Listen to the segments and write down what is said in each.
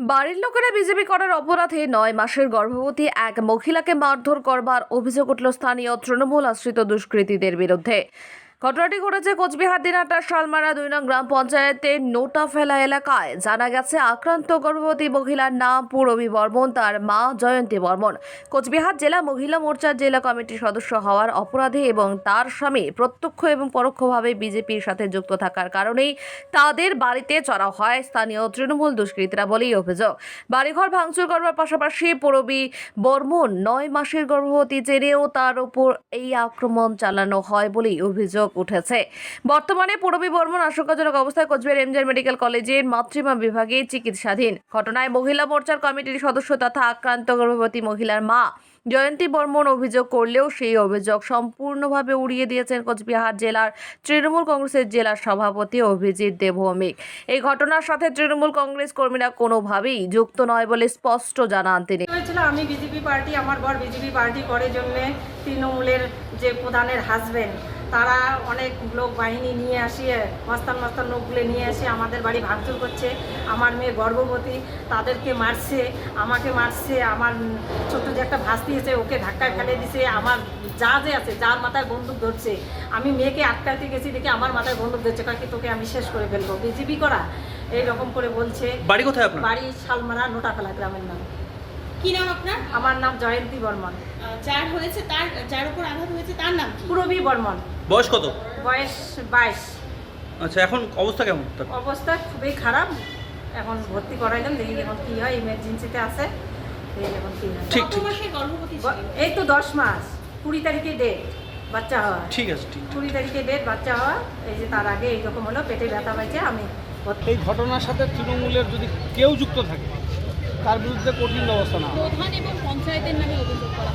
বাড়ির লোকেরা বিজেপি করার অপরাধে নয় মাসের গর্ভবতী এক মহিলাকে মারধর করবার অভিযোগ উঠল স্থানীয় তৃণমূল আশ্রিত দুষ্কৃতীদের বিরুদ্ধে। ঘটনাটি ঘটেছে কোচবিহার দিনাটার শালমারা দুই নং গ্রাম পঞ্চায়েতের নোটা ফেলা এলাকায়। জানা গেছে, আক্রান্ত গর্ভবতী মহিলার নাম পূরবী বর্মন, তার মা জয়ন্তী বর্মন। কোচবিহার জেলা মহিলা মোর্চার জেলা কমিটির সদস্য হওয়ার অপরাধে এবং তার স্বামী প্রত্যক্ষ এবং পরোক্ষভাবে বিজেপির সাথে যুক্ত থাকার কারণেই তাদের বাড়িতে চড়া হয়। স্থানীয় তৃণমূল দুষ্কৃতীরা বলেই অভিযোগ। বাড়িঘর ভাঙচুর করবার পাশাপাশি পূরবী বর্মন নয় মাসের গর্ভবতী জেনেও তার উপর এই আক্রমণ চালানো হয় বলেই অভিযোগ উঠেছে। বর্তমানে পূরবী বর্মন আশঙ্কাজনক অবস্থায় কোচবিহার এমজের মেডিকেল কলেজের মাতৃমা বিভাগে চিকিৎসাধীন। ঘটনায় মহিলা মোর্চার কমিটির সদস্য তথা আক্রান্ত গর্ভবতী মহিলার মা জয়ন্তী বর্মন অভিযোগ করলেও সেই অভিযোগ সম্পূর্ণভাবে উড়িয়ে দিয়েছেন কোচবিহার জেলার তৃণমূল কংগ্রেসের জেলার সভাপতি অভিজিৎ দেবভৌমিক। এই ঘটনার সাথে তৃণমূল কংগ্রেস কর্মীরা কোনোভাবেই যুক্ত নয় বলে স্পষ্ট জানান তিনি। আমি বিজেপি পার্টি, আমার বর বিজেপি পার্টি করে জন্যে তৃণমূলের যে প্রধানের হাজবেন্ড তারা অনেক লোক বাহিনী নিয়ে আসিয়ে মস্তান মস্তান লোকগুলো নিয়ে এসে আমাদের বাড়ি ভাঙচুর করছে আমার মেয়ে গর্ভবতী তাদেরকে মারছে আমাকে মারছে আমার ছোট্ট যে একটা ভাস্তি আছে ওকে ধাক্কায় ফেলে দিছে আমার যা যে আছে যার মাথায় বন্দুক ধরছে আমি মেয়েকে আটকাতে গেছি দেখে আমার মাথায় বন্দুক ধরছে কাকি তোকে আমি শেষ করে ফেলব বিজেপি করা এই রকম করে বলছে। বাড়ি কোথায় আপনার? বাড়ি শালমারা নোটাফেলা গ্রামের নাম। কি নাম আপনার? আমার নাম জয়ন্তী বর্মন। যার হয়েছে তার যার উপর আঘাত হয়েছে তার নাম কি? পুরবী বর্মন। বয়স কত? বয়স বাইশ। আচ্ছা এখন অবস্থা কেমন তার? অবস্থা খুবই খারাপ। এখন ভর্তি করাইলাম দেখি এখন কি হয় ইমার্জেন্সিতে আছে। এখন কি হয়। ঠিক ঠিক। এই তো দশ মাস কুড়ি তারিখে ডেট বাচ্চা হওয়া ঠিক আছে ঠিক কুড়ি তারিখে ডেট বাচ্চা হওয়া এই যে তার আগে এইরকম হলো পেটে ব্যথা পাইছে আমি এই ঘটনার সাথে তৃণমূলের যদি কেউ যুক্ত থাকে তার বিরুদ্ধে কঠিন ব্যবস্থা না। প্রধান এবং পঞ্চায়েতের নামে অভিযোগ করা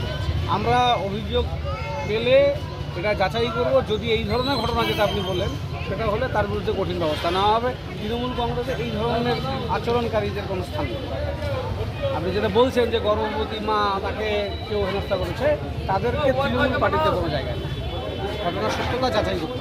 আমরা অভিযোগ পেলে এটা যাচাই করব। যদি এই ধরনের ঘটনা যেটা আপনি বললেন, সেটা হলে তার বিরুদ্ধে কঠিন ব্যবস্থা নেওয়া হবে। তৃণমূল কংগ্রেসে এই ধরনের আচরণকারীদের কোনো স্থান নেই। আপনি যেটা বলছেন যে গর্ভবতী মা তাকে কেউ হেনস্থা করেছে, তাদেরকে তৃণমূল পার্টিতে কোনো জায়গায় নেই। ঘটনার সত্যতা যাচাই করতে।